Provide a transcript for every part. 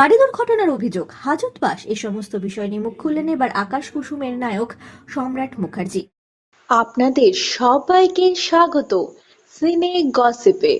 গাড়ি দুর্ঘটনার অভিযোগ। হাজতবাস এ সমস্ত বিষয় নিয়ে মুখ খুললেন এবার আকাশ কুসুমের নায়ক সম্রাট মুখার্জি। আপনাদের সবাইকে স্বাগত। সিনে গসিপে।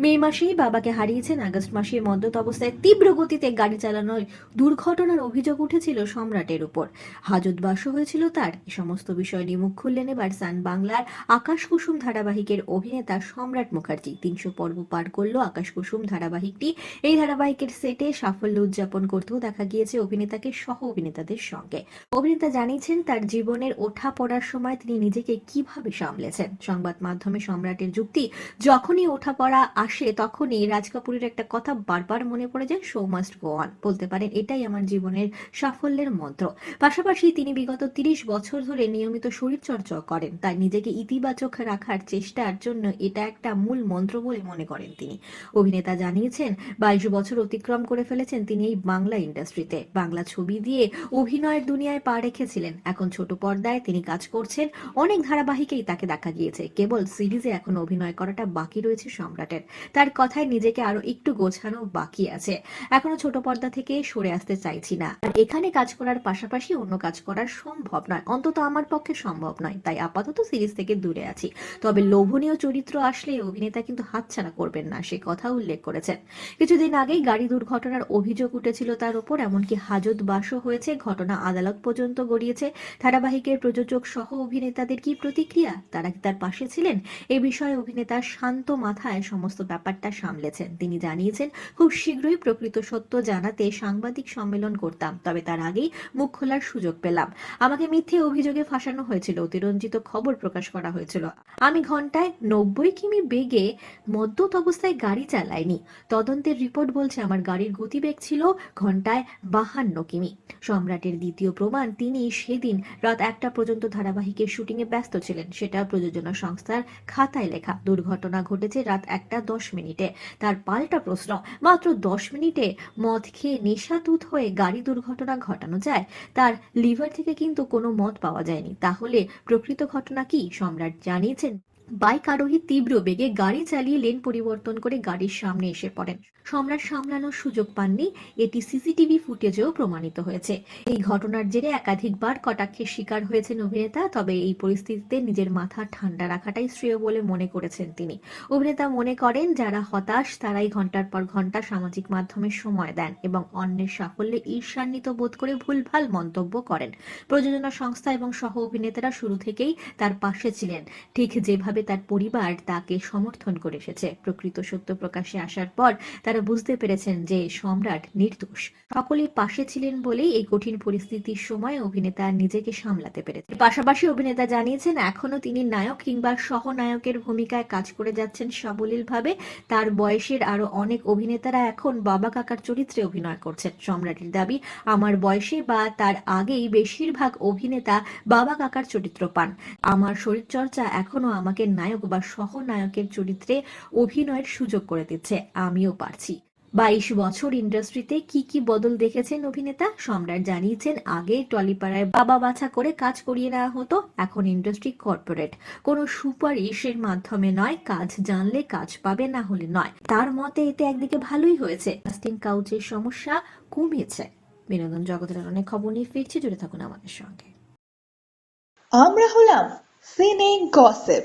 মে মাসেই বাবাকে হারিয়েছেন আগস্ট মাসে মদ্যত অবস্থায় তীব্র গতিতে গাড়ি চালানোর দুর্ঘটনার অভিযোগ উঠেছিল সম্রাটের উপর। হাজতবাসও হয়েছিল তার। এই সমস্ত বিষয় নিয়ে মুখ খুললেন এবার সান বাংলার আকাশ কুসুম ধারাবাহিকের অভিনেতা সম্রাট মুখার্জি। তিনশো পর্ব পার করল আকাশ কুসুম ধারাবাহিকটি। এই ধারাবাহিকের সেটে সাফল্য উদযাপন করতেও দেখা গিয়েছে অভিনেতাকে সহ অভিনেতাদের সঙ্গে। অভিনেতা জানিয়েছেন, তার জীবনের ওঠা পড়ার সময় তিনি নিজেকে কীভাবে সামলেছেন। সংবাদ মাধ্যমে সম্রাটের যুক্তি, যখনই ওঠা পড়া আসে তখনই রাজ কাপুরের একটা কথা বারবার মনে পড়ে যায় শো মাস্ট গো অন বলতে পারেন, এটাই আমার জীবনের সাফল্যের মন্ত্র। পাশাপাশি তিনি বিগত তিরিশ বছর ধরে নিয়মিত শরীরচর্চা করেন। তাই নিজেকে ইতিবাচক রাখার চেষ্টার জন্য এটা একটা মূল মন্ত্র বলে মনে করেন তিনি। অভিনেতা জানিয়েছেন, বাইশ বছর অতিক্রম করে ফেলেছেন তিনি এই বাংলা ইন্ডাস্ট্রিতে। বাংলা ছবি দিয়ে অভিনয়ের দুনিয়ায় পা রেখেছিলেন। এখন ছোট পর্দায় তিনি কাজ করছেন, অনেক ধারাবাহিকেই তাকে দেখা গিয়েছে। কেবল সিরিজে এখন অভিনয় করাটা বাকি রয়েছে সম্রাটের। তার কথায় নিজেকে আরও একটু গোছানো বাকি আছে। এখনও ছোট পর্দা থেকে সরে আসতে চাইছি না। আর এখানে কাজ করার পাশাপাশি অন্য কাজ করার সম্ভব নয়। অন্তত আমার পক্ষে সম্ভব নয়। তাই আপাতত সিরিজ থেকে দূরে আছি। তবে লোভনীয় চরিত্র আসলে অভিনেতা কিন্তু হাতছাড়া করবেন না, সে কথা উল্লেখ করেছেন। কিছুদিন আগেই গাড়ি দুর্ঘটনার অভিযোগ উঠেছিল তার উপর এমনকি হাজত বাসও হয়েছে। ঘটনা আদালত পর্যন্ত গড়িয়েছে। ধারাবাহিকের প্রযোজক সহ অভিনেতাদের কি প্রতিক্রিয়া? তারা কি তার পাশে ছিলেন? এ বিষয়ে অভিনেতা শান্ত মাথায় সমস্ত ব্যাপারটা সামলেছেন। তিনি জানিয়েছেন, খুব শীঘ্রই প্রকৃত সত্য জানাতে সাংবাদিক সম্মেলন করতাম, তবে তার আগেই মুখ খোলার সুযোগ পেলাম। আমাকে মিথ্যে অভিযোগে ফাঁসানো হয়েছিল, অতিরঞ্জিত খবর প্রকাশ করা হয়েছিল। আমি ঘন্টায় নব্বই কিমি বেগে মদ্যত অবস্থায় গাড়ি চালাইনি। তদন্তের রিপোর্ট বলছে আমার গাড়ির গতিবেগ ছিল ঘন্টায় বাহান্ন কিমি। সম্রাটের দ্বিতীয় প্রমাণ তিনি সেদিন রাত একটা পর্যন্ত ধারাবাহিকের শুটিংয়ে ব্যস্ত ছিলেন। সেটা প্রযোজনা সংস্থার খাতায় লেখা। দুর্ঘটনা ঘটেছে রাত একটা দশ মিনিটে। তার পাল্টা প্রশ্ন, মাত্র দশ মিনিটে মদ খেয়ে নেশাতুত হয়ে গাড়ি দুর্ঘটনা ঘটানো যায়? তার লিভার থেকে কিন্তু কোনো মদ পাওয়া যায়নি। তাহলে প্রকৃত ঘটনা কি? সম্রাট জানিয়েছেন। বাইক আরোহী তীব্র বেগে গাড়ি চালিয়ে লেন পরিবর্তন করে গাড়ির সামনে এসে পড়েন। সম্রাট সামলানোর সুযোগ পাননি, এটি সিসিটিভি ফুটেজেও প্রমাণিত হয়েছে। এই ঘটনার জেরে একাধিকবার কটাক্ষের শিকার হয়েছেন অভিনেতা, তবে এই পরিস্থিতিতে নিজের মাথা ঠান্ডা রাখাটাই শ্রেয় বলে মনে করেছেন তিনি। অভিনেতা মনে করেন, যারা হতাশ, তারাই ঘণ্টার পর ঘণ্টা সামাজিক মাধ্যমে সময় দেন এবং অন্যের সাফল্যে ঈর্ষান্বিত বোধ করে ভুলভাল মন্তব্য করেন। প্রযোজনা সংস্থা এবং সহ অভিনেতারা শুরু থেকেই তার পাশে ছিলেন। ঠিক যেভাবে তার পরিবার তাকে সমর্থন করে এসেছে। প্রকৃত সত্য প্রকাশে আসার পর তারা বুঝতে পেরেছেন যে সম্রাট নির্দোষ। সকলের পাশে ছিলেন বলেই এই কঠিন পরিস্থিতির সময় অভিনেতা নিজেকে সামলাতে পেরেছে পাশাপাশি অভিনেতা জানিয়েছেন, এখনও তিনি নায়ক কিংবা সহনায়কের ভূমিকায় কাজ করে যাচ্ছেন সাবলীলভাবে। তার বয়সের আরও অনেক অভিনেতারা এখন বাবা কাকার চরিত্রে অভিনয় করছেন। সম্রাটের দাবি, আমার বয়সে বা তার আগেই বেশিরভাগ অভিনেতা বাবা কাকার চরিত্র পান। আমার শরীরচর্চা এখনও আমাকে নায়ক বা সহনায়কের চরিত্রে অভিনয়ের সুযোগ করে দিচ্ছে, আমিও পারছি। বাইশ বছর ইন্ডাস্ট্রিতে কি কি বদল দেখেছেন অভিনেতা? সম্রাট জানিয়েছেন আগে টলিপাড়ায় বাবা বাছা করে কাজ করিয়ে নেওয়া হতো, এখন ইন্ডাস্ট্রি কর্পোরেট। কোনো সুপারিশের মাধ্যমে নয়, কাজ জানলে কাজ পাবে, না হলে নয়। তার মতে, এতে একদিকে ভালোই হয়েছে। কাস্টিং কাউচের সমস্যা কমেছে বিনোদন জগতের অনেক খবর নিয়ে ফিরছি, জুড়ে থাকুন আমাদের সঙ্গে। আমরা হলাম সিনে গসিপ।